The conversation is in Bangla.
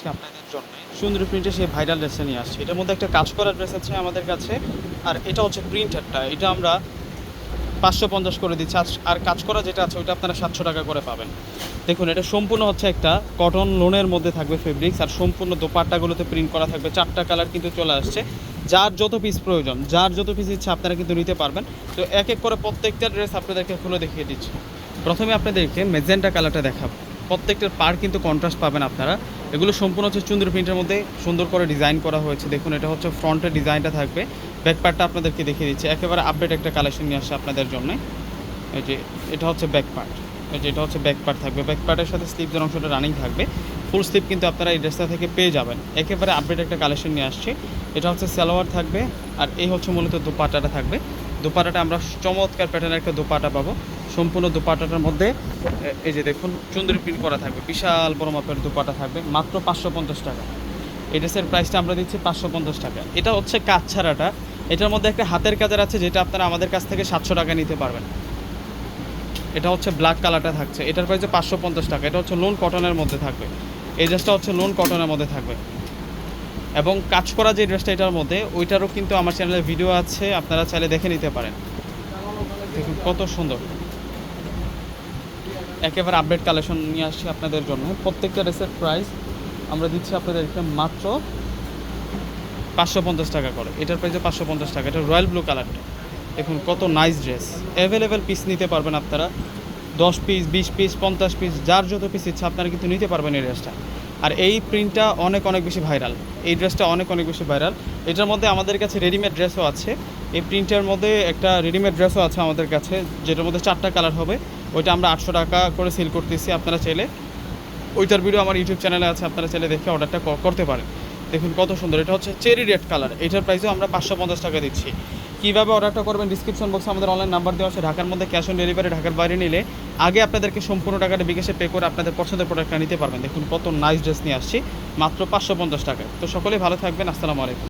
আজকে আপনাদের জন্য। সুন্দর প্রিন্টে সেই ভাইরাল ড্রেসটা নিয়ে আসছি। এটার মধ্যে একটা কাজ করা ড্রেস আছে আমাদের কাছে। আর এটা হচ্ছে প্রিন্টারটা এটা আমরা পাঁচশো পঞ্চাশ করে দিচ্ছি। আর কাজ করা যেটা আছে, ওইটা আপনারা সাতশো টাকা করে পাবেন। দেখুন, এটা সম্পূর্ণ হচ্ছে একটা কটন লোনের মধ্যে থাকবে ফেব্রিক্স আর সম্পূর্ণ দোপাট্টাগুলোতে প্রিন্ট করা থাকবে। চারটা কালার কিন্তু চলে আসছে। যার যত পিস প্রয়োজন, যার যত পিস ইচ্ছা আপনারা কিন্তু নিতে পারবেন। তো এক এক করে প্রত্যেকটা ড্রেস আপনাদেরকে খুলে দেখিয়ে দিচ্ছি। প্রথমে আপনাদেরকে মেজেন্টা কালারটা দেখাবো। প্রত্যেকটার পার কিন্তু কন্ট্রাস্ট পাবেন আপনারা। এগুলো সম্পূর্ণ হচ্ছে চুন্দ্র প্রিন্টের মধ্যে সুন্দর করে ডিজাইন করা হয়েছে। দেখুন, এটা হচ্ছে ফ্রন্টের ডিজাইনটা থাকবে। ব্যাক পার্টটা আপনাদেরকে দেখিয়ে দিচ্ছে। একেবারে আপডেট একটা কালেকশন নিয়ে আসছে আপনাদের জন্য। এই যে, এটা হচ্ছে ব্যাক পার্ট এই যে, এটা হচ্ছে ব্যাক পার্ট থাকবে। ব্যাক পার্টের সাথে স্লিপের অংশটা রানিং থাকবে। ফুল স্লিপ কিন্তু আপনারা এই ড্রেসটা থেকে পেয়ে যাবেন। একেবারে আপডেট একটা কালেকশন নিয়ে আসছে। এটা হচ্ছে সালোয়ার থাকবে। আর এই হচ্ছে মূলত দোপাটাটা থাকবে। দোপাটাটা আমরা চমৎকার প্যাটার্নের একটা দোপাটা পাবো। সম্পূর্ণ দোপাটাটার মধ্যে এই যে দেখুন সুন্দর প্রিন্ট করা থাকবে, বিশাল বড় মাপের দুপাটা থাকবে, মাত্র পাঁচশো পঞ্চাশ টাকা। এই ড্রেসের প্রাইসটা আমরা দিচ্ছি পাঁচশো পঞ্চাশ টাকা। এটা হচ্ছে কাজ ছাড়াটা। এটার মধ্যে একটা হাতের কাজের আছে, যেটা আপনারা আমাদের কাছ থেকে সাতশো টাকা নিতে পারবেন। এটা হচ্ছে ব্ল্যাক কালারটা থাকছে। এটার প্রাইস পাঁচশো পঞ্চাশ টাকা। এটা হচ্ছে লোন কটনের মধ্যে থাকবে। এই ড্রেসটা হচ্ছে লোন কটনের মধ্যে থাকবে। এবং কাজ করা যে ড্রেসটা এটার মধ্যে, ওইটারও কিন্তু আমার চ্যানেলে ভিডিও আছে, আপনারা চাইলে দেখে নিতে পারেন। দেখুন কত সুন্দর। একেবারে আপডেট কালেকশন নিয়ে আসছি আপনাদের জন্য। প্রত্যেকটা ড্রেসের প্রাইস আমরা দিচ্ছি আপনাদেরকে মাত্র পাঁচশো পঞ্চাশ টাকা করে। এটার প্রাইসে পাঁচশো পঞ্চাশ টাকা। এটা রয়্যাল ব্লু কালারটা দেখুন, কত নাইস ড্রেস অ্যাভেলেবেল পিস নিতে পারবেন আপনারা। দশ পিস বিশ পিস পঞ্চাশ পিস যার যত পিস ইচ্ছা আপনারা কিন্তু নিতে পারবেন এই ড্রেসটা আর এই প্রিন্টটা অনেক অনেক বেশি ভাইরাল এই ড্রেসটা অনেক অনেক বেশি ভাইরাল এটার মধ্যে আমাদের কাছে রেডিমেড ড্রেসও আছে। এই প্রিন্টের মধ্যে একটা রেডিমেড ড্রেসও আছে আমাদের কাছে, যেটার মধ্যে চারটা কালার হবে। ওইটা আমরা আটশো টাকা করে সেল করতেছি আপনারা চাইলে। ওইটার ভিডিও আমার ইউটিউব চ্যানেলে আছে, আপনারা চাইলে দেখে অর্ডারটা করতে পারেন। দেখুন কত সুন্দর, এটা হচ্ছে চেরি রেড কালার। এটার প্রাইসও আমরা পাঁচশো পঞ্চাশ টাকা দিচ্ছি। কীভাবে অর্ডারটা করবেন ডিসক্রিপশন বক্সে আমাদের অনলাইন নাম্বার দেওয়া আছে। ঢাকার মধ্যে ক্যাশ অন ডেলিভারি ঢাকার বাইরে নিলে আগে আপনাদেরকে সম্পূর্ণ টাকাটা বিকাশে পে করে আপনাদের পছন্দের প্রোডাক্টটা নিতে পারবেন। দেখুন কত নাইস ড্রেস নিয়ে আসছি, মাত্র পাঁচশো পঞ্চাশ টাকায়। তো সকলেই ভালো থাকবেন, আসসালামু আলাইকুম।